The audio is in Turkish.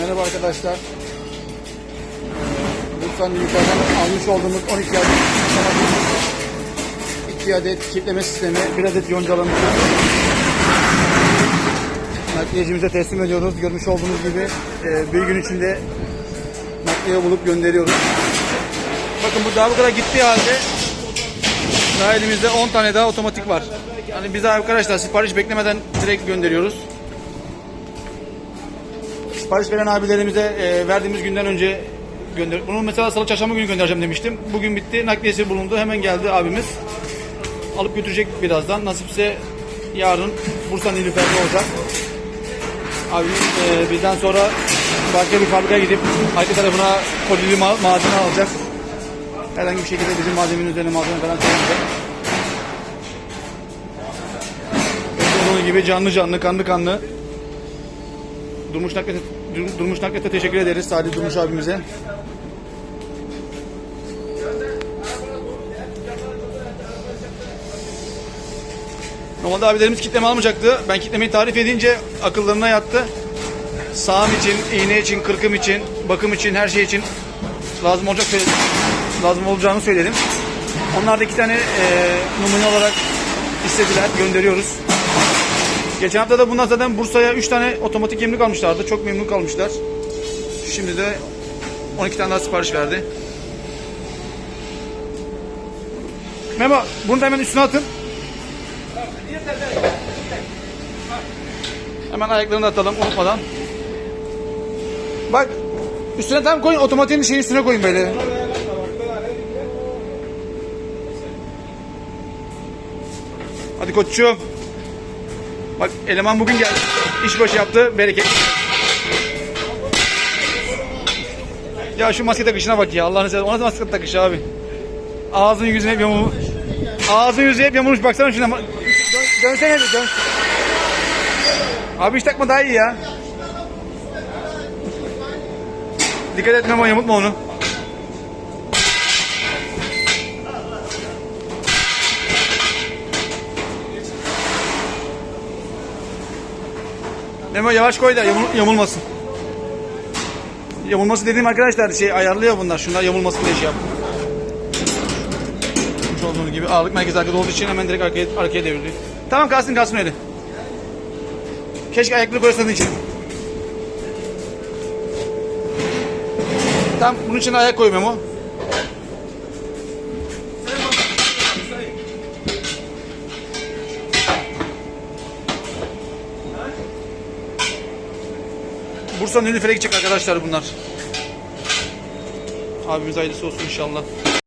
Merhaba arkadaşlar. Bursa'nın yukarıdan almış olduğumuz 12 adet 2 adet kitleme sistemi, 1 adet yoncalımızı nakliyecimize teslim ediyoruz. Görmüş olduğunuz gibi e, bir gün içinde nakliye bulup gönderiyoruz. Bakın bu daha bu kadar gittiği halde daha elimizde 10 tane daha otomatik var. Yani biz arkadaşlar sipariş beklemeden direkt gönderiyoruz. Sipariş veren abilerimize e, verdiğimiz günden önce gönder. Bunu mesela salı çarşamba günü göndereceğim demiştim. Bugün bitti. Nakliyesi bulundu. Hemen geldi abimiz. Alıp götürecek birazdan. Nasipse yarın Bursa Nilüfer'de olacak. Abimiz e, bizden sonra başka bir fabrikaya gidip arka tarafına kolili ma- malzeme alacak. Herhangi bir şekilde bizim malzemenin üzerine malzeme falan koymayacak. Gördüğünüz gibi canlı canlı, kanlı kanlı Durmuş Naklet'e Dur- Durmuş Naklet'e teşekkür ederiz Salih Durmuş abimize. Normalde abilerimiz kitleme almayacaktı. Ben kitlemeyi tarif edince akıllarına yattı. Sağım için, iğne için, kırkım için, bakım için, her şey için lazım olacak. Lazım olacağını söyledim. Onlar da iki tane eee numune olarak istediler. Gönderiyoruz. Geçen hafta da bundan zaten Bursa'ya 3 tane otomatik yemlik almışlardı. Çok memnun kalmışlar. Şimdi de 12 tane daha sipariş verdi. Memo bunu da hemen üstüne atın. Hemen ayaklarını atalım unutmadan. Bak üstüne tam koyun otomatiğin şeyi üstüne koyun böyle. Hadi koçum. Bak eleman bugün geldi. İşbaşı yaptı. Bereket. Ya şu maske takışına bak ya. Allah'ını seversen. Ona da maske takış abi. Ağzın yüzüne hep yamulmuş. Ağzın yüzü hep yamulmuş. Baksana şuna. Dön, dönsene bir dön. Abi hiç takma daha iyi ya. Dikkat etmem ama yamultma onu. Memo yavaş koy da yamul- yamulmasın. Yamulması dediğim arkadaşlar şey ayarlıyor bunlar. Şunlar yamulmasın diye şey yap. Görmüş olduğunuz gibi ağırlık merkezi arkada olduğu için hemen direkt arkaya, arkaya devirdi. Tamam kalsın kalsın öyle. Keşke ayakları koysaydın için. Tamam bunun için ayak koy Memo. Bursa Nilüfer'e gidecek arkadaşlar bunlar. Abimiz hayırlısı olsun inşallah.